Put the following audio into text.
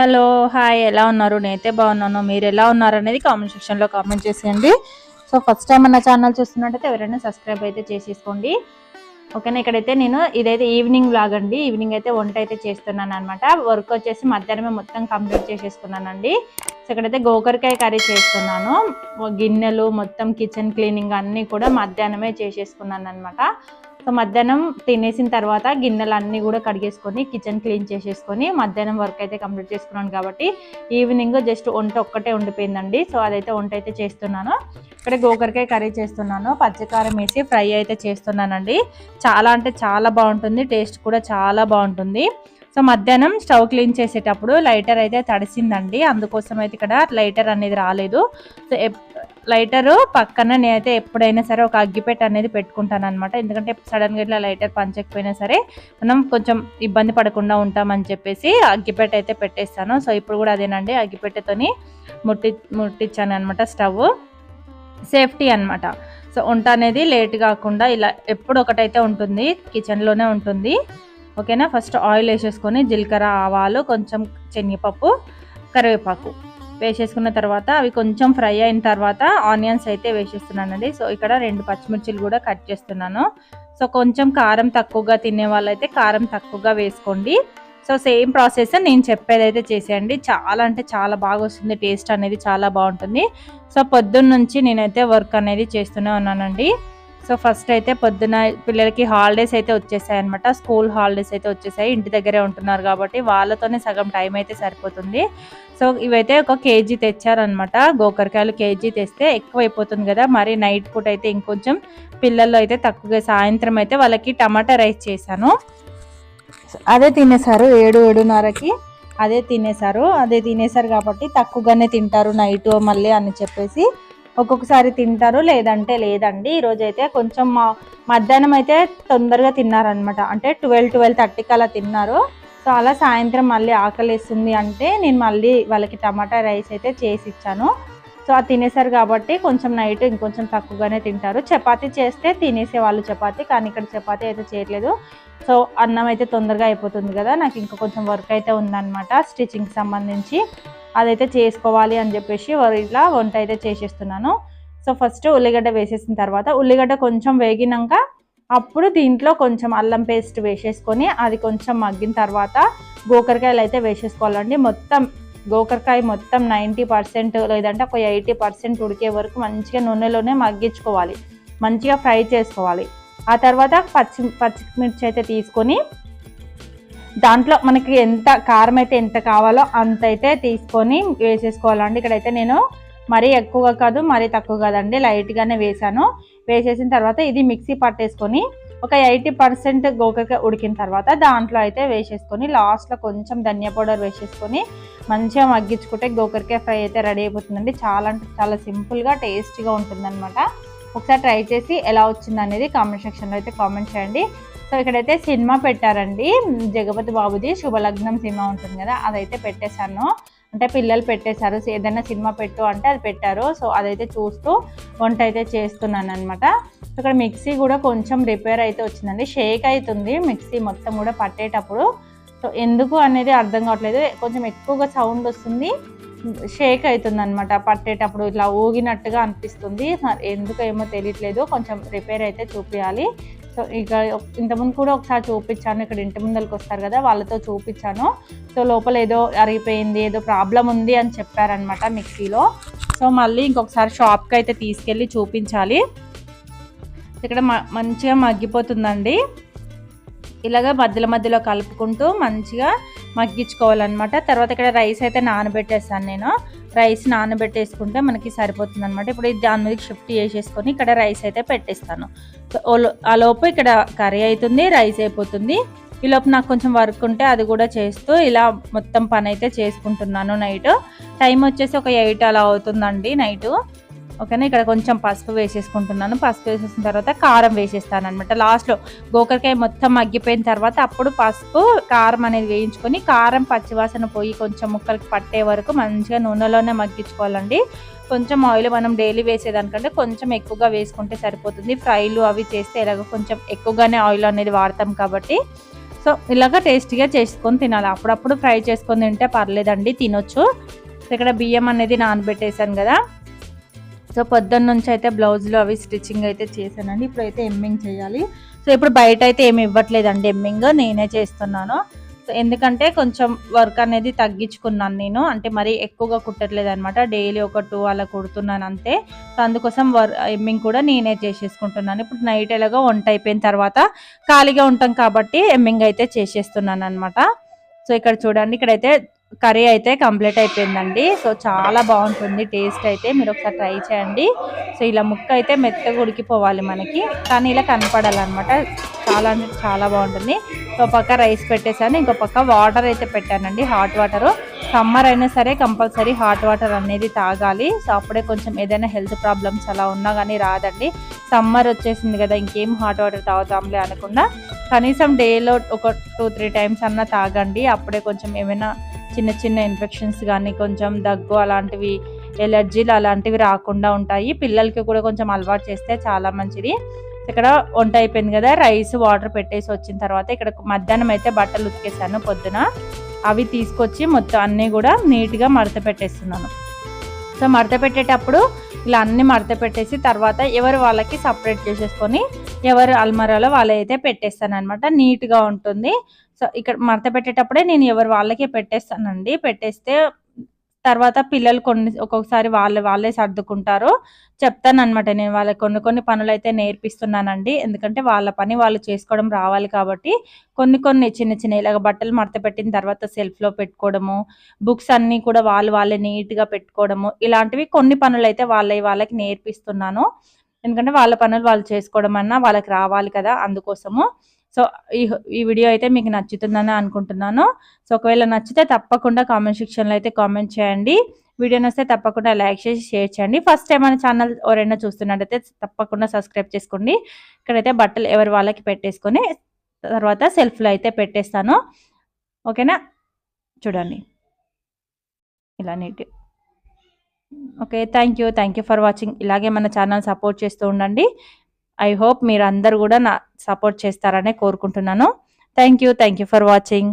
Hello hi ఎలా ఉన్నారు? నేనైతే బాగున్నాను. మీరు ఎలా ఉన్నారు అనేది కామెంట్ సెక్షన్లో కామెంట్ చేసేయండి. సో ఫస్ట్ టైం మన ఛానల్ చూస్తున్నట్టయితే ఎవరైనా సబ్స్క్రైబ్ అయితే చేసేసుకోండి. ఓకేనా? ఇక్కడైతే నేను ఇదైతే ఈవినింగ్ బ్లాగ్ అండి. ఈవినింగ్ అయితే వంట అయితే చేస్తున్నాను అనమాట వర్క్ వచ్చేసి మధ్యాహ్నమే మొత్తం కంప్లీట్ చేసేసుకున్నానండి. సో ఇక్కడైతే గోకరకాయ కర్రీ చేస్తున్నాను. గిన్నెలు మొత్తం కిచెన్ క్లీనింగ్ అన్నీ కూడా మధ్యాహ్నమే చేసేసుకున్నాను అనమాట సో మధ్యాహ్నం తినేసిన తర్వాత గిన్నెలు అన్నీ కూడా కడిగేసుకొని కిచెన్ క్లీన్ చేసేసుకొని మధ్యాహ్నం వర్క్ అయితే కంప్లీట్ చేసుకున్నాను కాబట్టి ఈవినింగ్ జస్ట్ వంట ఒక్కటే ఉండిపోయిందండి. సో అదైతే వంట అయితే చేస్తున్నాను. ఇక్కడ గోకరకాయ కర్రీ చేస్తున్నాను. పచ్చికారం వేసి ఫ్రై అయితే చేస్తున్నానండి. చాలా అంటే చాలా బాగుంటుంది. టేస్ట్ కూడా చాలా బాగుంటుంది. సో మధ్యాహ్నం స్టవ్ క్లీన్ చేసేటప్పుడు లైటర్ అయితే తడిసిందండి. అందుకోసం అయితే ఇక్కడ లైటర్ అనేది రాలేదు. సో లైటరు పక్కన నేనైతే ఎప్పుడైనా సరే ఒక అగ్గిపెట్ట అనేది పెట్టుకుంటాను అనమాట ఎందుకంటే సడన్గా ఇట్లా లైటర్ పంచకపోయినా సరే మనం కొంచెం ఇబ్బంది పడకుండా ఉంటామని చెప్పేసి అగ్గిపెట్ట అయితే పెట్టేస్తాను. సో ఇప్పుడు కూడా అదేనండి అగ్గిపెట్టతోని ముట్టి ముట్టించాను అనమాట స్టవ్. సేఫ్టీ అనమాట సో వంట అనేది లేట్ కాకుండా ఇలా ఎప్పుడు ఒకటైతే ఉంటుంది కిచెన్లోనే ఉంటుంది. ఓకేనా? ఫస్ట్ ఆయిల్ వేసేసుకొని జీలకర్ర ఆవాలు కొంచెం శనగపప్పు కరివేపాకు వేసేసుకున్న తర్వాత అవి కొంచెం ఫ్రై అయిన తర్వాత ఆనియన్స్ అయితే వేసేస్తున్నానండి. సో ఇక్కడ రెండు పచ్చిమిర్చిలు కూడా కట్ చేస్తున్నాను. సో కొంచెం కారం తక్కువగా తినే వాళ్ళైతే కారం తక్కువగా వేసుకోండి. సో సేమ్ ప్రాసెస్ నేను చెప్పేదైతే చేసేయండి. చాలా అంటే చాలా బాగా వస్తుంది. టేస్ట్ అనేది చాలా బాగుంటుంది. సో పొద్దున్న నుంచి నేనైతే వర్క్ అనేది చేస్తూనే ఉన్నానండి. సో ఫస్ట్ అయితే పొద్దున పిల్లలకి హాలిడేస్ అయితే వచ్చేసాయి అనమాట స్కూల్ హాలిడేస్ అయితే వచ్చేసాయి. ఇంటి దగ్గరే ఉంటున్నారు కాబట్టి వాళ్ళతోనే సగం టైం అయితే సరిపోతుంది. సో ఇవైతే ఒక కేజీ తెచ్చారనమాట గోకరకాయలు కేజీ తెస్తే ఎక్కువ అయిపోతుంది కదా. మరి నైట్ పూట అయితే ఇంకొంచెం పిల్లలు అయితే తక్కువగా సాయంత్రం అయితే వాళ్ళకి టమాటా రైస్ చేశాను. అదే తినేసారు ఏడు ఏడున్నరకి. అదే తినేసారు అదే తినేసారు కాబట్టి తక్కువగానే తింటారు నైట్ మళ్ళీ అని చెప్పేసి. ఒక్కొక్కసారి తింటారు లేదంటే లేదండి. ఈరోజు అయితే కొంచెం మధ్యాహ్నం అయితే తొందరగా తిన్నారనమాట అంటే ట్వెల్వ్ ట్వెల్వ్ థర్టీకి అలా తిన్నారు. సో అలా సాయంత్రం మళ్ళీ ఆకలిస్తుంది అంటే నేను మళ్ళీ వాళ్ళకి టమాటా రైస్ అయితే చేసి ఇచ్చాను. సో అది తినేసారు కాబట్టి కొంచెం నైట్ ఇంకొంచెం తక్కువగానే తింటారు. చపాతి చేస్తే తినేసే వాళ్ళు చపాతి కానీ ఇక్కడ చపాతి అయితే చేయట్లేదు. సో అన్నం అయితే తొందరగా అయిపోతుంది కదా నాకు ఇంకా కొంచెం వర్క్ అయితే ఉందన్నమాట స్టిచ్చింగ్కి సంబంధించి. అదైతే చేసుకోవాలి అని చెప్పేసి ఇట్లా వంట అయితే చేసేస్తున్నాను. సో ఫస్ట్ ఉల్లిగడ్డ వేసేసిన తర్వాత ఉల్లిగడ్డ కొంచెం వేగినాక అప్పుడు దీంట్లో కొంచెం అల్లం పేస్ట్ వేసేసుకొని అది కొంచెం మగ్గిన తర్వాత గోకరకాయలు అయితే వేసేసుకోవాలండి. మొత్తం గోకరకాయ మొత్తం నైంటీ పర్సెంట్ లేదంటే ఒక ఎయిటీ పర్సెంట్ ఉడికే వరకు మంచిగా నూనెలోనే మగ్గించుకోవాలి. మంచిగా ఫ్రై చేసుకోవాలి. ఆ తర్వాత పచ్చి పచ్చిమిర్చి అయితే తీసుకొని దాంట్లో మనకి ఎంత కారం అయితే ఎంత కావాలో అంత అయితే తీసుకొని వేసేసుకోవాలండి. ఇక్కడైతే నేను మరీ ఎక్కువగా కాదు మరీ తక్కువ కాదండి. లైట్గానే వేసాను వేసేసిన తర్వాత ఇది మిక్సీ పట్టేసుకొని ఒక ఎయిటీ పర్సెంట్ గోకక ఉడికిన తర్వాత దాంట్లో అయితే వేసేసుకొని లాస్ట్లో కొంచెం ధనియా పౌడర్ వేసేసుకొని మంచిగా మగ్గించుకుంటే గోకరికాయ ఫ్రై అయితే రెడీ అయిపోతుందండి. చాలా అంటే చాలా సింపుల్గా టేస్టీగా ఉంటుందన్నమాట. ఒకసారి ట్రై చేసి ఎలా వచ్చింది అనేది కామెంట్ సెక్షన్లో అయితే కామెంట్ చేయండి. సో ఇక్కడైతే సినిమా పెట్టారండి. జగపతి బాబుది శుభలగ్నం సినిమా ఉంటుంది కదా అదైతే పెట్టేశాను. అంటే పిల్లలు పెట్టేశారు. ఏదైనా సినిమా పెట్టు అంటే అది పెట్టారు. సో అదైతే చూస్తూ వంట అయితే చేస్తున్నాను అనమాట ఇక్కడ మిక్సీ కూడా కొంచెం రిపేర్ అయితే వచ్చిందండి. షేక్ అవుతుంది మిక్సీ మొత్తం కూడా పట్టేటప్పుడు. సో ఎందుకు అనేది అర్థం కావట్లేదు. కొంచెం ఎక్కువగా సౌండ్ వస్తుంది. షేక్ అవుతుంది అనమాట పట్టేటప్పుడు. ఇట్లా ఊగినట్టుగా అనిపిస్తుంది. ఎందుకు ఏమో తెలియట్లేదు. కొంచెం రిపేర్ అయితే చూపించాలి ఇక ఇంతకుముందు కూడా ఒకసారి చూపించాను ఇక్కడ ఇంటి ముందరికి వస్తారు కదా వాళ్ళతో చూపించాను. సో లోపల ఏదో అరిగిపోయింది ఏదో ప్రాబ్లం ఉంది అని చెప్పారనమాట మిక్సీలో. సో మళ్ళీ ఇంకొకసారి షాప్కి అయితే తీసుకెళ్ళి చూపించాలి. ఇక్కడ మంచిగా మగ్గిపోతుందండి. ఇలాగ మధ్యలో మధ్యలో కలుపుకుంటూ మంచిగా మగ్గించుకోవాలన్నమాట. తర్వాత ఇక్కడ రైస్ అయితే నానబెట్టేస్తాను నేను. రైస్ నానబెట్టేసుకుంటే మనకి సరిపోతుంది అనమాట ఇప్పుడు దాని మీద షిఫ్ట్ చేసేసుకొని ఇక్కడ రైస్ అయితే పెట్టేస్తాను. ఆ లోపు ఇక్కడ కర్రీ అవుతుంది రైస్ అయిపోతుంది. ఈ లోపు నాకు కొంచెం వర్క్ ఉంటే అది కూడా చేస్తూ ఇలా మొత్తం పని అయితే చేసుకుంటున్నాను నైట్. టైం వచ్చేసి ఒక ఎయిట్ అలా అవుతుందండి నైట్. ఓకేనా? ఇక్కడ కొంచెం పసుపు వేసేసుకుంటున్నాను. పసుపు వేసేసిన తర్వాత కారం వేసేస్తాను అనమాట లాస్ట్లో గోకరకాయ మొత్తం మగ్గిపోయిన తర్వాత అప్పుడు పసుపు కారం అనేది వేయించుకొని కారం పచ్చివాసన పోయి కొంచెం ముక్కలకి పట్టే వరకు మంచిగా నూనెలోనే మగ్గించుకోవాలండి. కొంచెం ఆయిల్ మనం డైలీ వేసేదానికంటే కొంచెం ఎక్కువగా వేసుకుంటే సరిపోతుంది. ఫ్రైలు అవి చేస్తే ఇలాగ కొంచెం ఎక్కువగానే ఆయిల్ అనేది వాడతాం కాబట్టి. సో ఇలాగ టేస్టీగా చేసుకొని తినాలి. అప్పుడప్పుడు ఫ్రై చేసుకొని తింటే పర్లేదండి తినొచ్చు. సో ఇక్కడ బియ్యం అనేది నానబెట్టేసాను కదా. సో పొద్దున్న నుంచి అయితే బ్లౌజ్లు అవి స్టిచ్చింగ్ అయితే చేశానండి. ఇప్పుడైతే ఎమ్మింగ్ చేయాలి. సో ఇప్పుడు బయట అయితే ఏమి ఇవ్వట్లేదండి ఎమ్మింగ్. నేనే చేస్తున్నాను. సో ఎందుకంటే కొంచెం వర్క్ అనేది తగ్గించుకున్నాను నేను. అంటే మరీ ఎక్కువగా కుట్టట్లేదు అనమాట డైలీ ఒక టూ అలా కుడుతున్నాను అంతే. సో అందుకోసం వర్ ఎమ్మింగ్ కూడా నేనే చేసేసుకుంటున్నాను. ఇప్పుడు నైట్ ఎలాగో వంట అయిపోయిన తర్వాత ఖాళీగా ఉంటాం కాబట్టి ఎమ్మింగ్ అయితే చేసేస్తున్నాను అనమాట సో ఇక్కడ చూడండి ఇక్కడైతే కర్రీ అయితే కంప్లీట్ అయిపోయిందండి. సో చాలా బాగుంటుంది. టేస్ట్ అయితే మీరు ఒకసారి ట్రై చేయండి. సో ఇలా ముక్క అయితే మెత్తగా ఉడికిపోవాలి మనకి. కానీ ఇలా కనపడాలన్నమాట. చాలా అంటే చాలా బాగుంటుంది. సో పక్క రైస్ పెట్టేసాను ఇంకో పక్క వాటర్ అయితే పెట్టానండి. Hot water. సమ్మర్ అయినా సరే కంపల్సరీ హాట్ వాటర్ అనేది తాగాలి. సో అప్పుడే కొంచెం ఏదైనా హెల్త్ ప్రాబ్లమ్స్ అలా ఉన్నా కానీ రాదండి. సమ్మర్ వచ్చేసింది కదా ఇంకేం హాట్ వాటర్ తాగుతాంలే అనకుండా కనీసం డేలో ఒక టూ త్రీ టైమ్స్ అన్నా తాగండి. అప్పుడే కొంచెం ఏమైనా చిన్న చిన్న ఇన్ఫెక్షన్స్ కానీ కొంచెం దగ్గు అలాంటివి ఎలర్జీలు అలాంటివి రాకుండా ఉంటాయి. పిల్లలకి కూడా కొంచెం అలవాటు చేస్తే చాలా మంచిది. ఇక్కడ వంట అయిపోయింది కదా రైస్ వాటర్ పెట్టేసి వచ్చిన తర్వాత ఇక్కడ మధ్యాహ్నం అయితే బట్టలు ఉతికేసాను పొద్దున. అవి తీసుకొచ్చి మొత్తం అన్నీ కూడా నీట్గా మడత పెట్టేస్తున్నాను. సో మడత పెట్టేటప్పుడు ఇలా అన్నీ మడత పెట్టేసి తర్వాత ఎవరు వాళ్ళకి సపరేట్ చేసేసుకొని ఎవరు అల్మరాలో వాళ్ళైతే పెట్టేస్తాను అనమాట నీట్గా ఉంటుంది. సో ఇక్కడ మడత పెట్టేటప్పుడే నేను ఎవరు వాళ్ళకే పెట్టేస్తానండి. పెట్టేస్తే తర్వాత పిల్లలు కొన్ని ఒక్కొక్కసారి వాళ్ళు వాళ్ళే సర్దుకుంటారు. చెప్తాను అనమాట నేను వాళ్ళకి కొన్ని కొన్ని పనులు అయితే నేర్పిస్తున్నానండి. ఎందుకంటే వాళ్ళ పని వాళ్ళు చేసుకోవడం రావాలి కాబట్టి కొన్ని కొన్ని చిన్న చిన్న ఇలాగ బట్టలు మడత పెట్టిన తర్వాత సెల్ఫ్లో పెట్టుకోవడము బుక్స్ అన్నీ కూడా వాళ్ళు వాళ్ళే నీట్గా పెట్టుకోవడము ఇలాంటివి కొన్ని పనులు అయితే వాళ్ళ వాళ్ళకి నేర్పిస్తున్నాను. ఎందుకంటే వాళ్ళ పనులు వాళ్ళు చేసుకోవడం అన్నా వాళ్ళకి రావాలి కదా అందుకోసము. సో ఈ ఈ వీడియో అయితే మీకు నచ్చుతుందని అనుకుంటున్నాను. సో ఒకవేళ నచ్చితే తప్పకుండా కామెంట్ సెక్షన్లో అయితే కామెంట్ చేయండి. వీడియో నస్తే తప్పకుండా లైక్ చేసి షేర్ చేయండి. ఫస్ట్ టైం మన ఛానల్ ఎవరైనా చూస్తున్నట్టయితే తప్పకుండా సబ్స్క్రైబ్ చేసుకోండి. ఇక్కడైతే బట్టలు ఎవరి వాళ్ళకి పెట్టేసుకొని తర్వాత సెల్ఫ్లో అయితే పెట్టేస్తాను. ఓకేనా? చూడండి. ఇలా neat okay thank you thank you for watching ఇలాగే మన ఛానల్ సపోర్ట్ చేస్తూ ఉండండి. ఐ హోప్ మీరు అందరు కూడా నా సపోర్ట్ చేస్తారనే కోరుకుంటున్నాను. Thank you thank you for watching